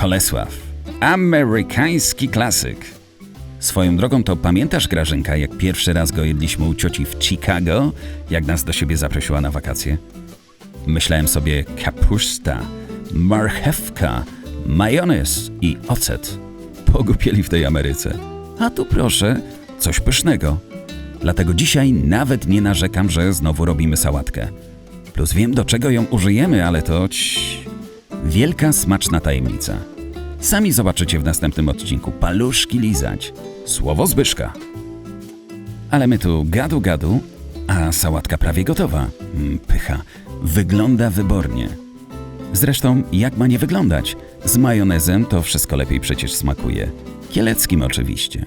Kolesław. Amerykański klasyk. Swoją drogą to pamiętasz, Grażynka, jak pierwszy raz go jedliśmy u cioci w Chicago, jak nas do siebie zaprosiła na wakacje? Myślałem sobie kapusta, marchewka, majonez i ocet. Pogupieli w tej Ameryce. A tu proszę, coś pysznego. Dlatego dzisiaj nawet nie narzekam, że znowu robimy sałatkę. Plus wiem, do czego ją użyjemy, ale to... Cii, wielka, smaczna tajemnica. Sami zobaczycie w następnym odcinku. Paluszki lizać. Słowo Zbyszka. Ale my tu gadu gadu, a sałatka prawie gotowa. Mm, Pycha. Wygląda wybornie. Zresztą, jak ma nie wyglądać? Z majonezem to wszystko lepiej przecież smakuje. Kieleckim oczywiście.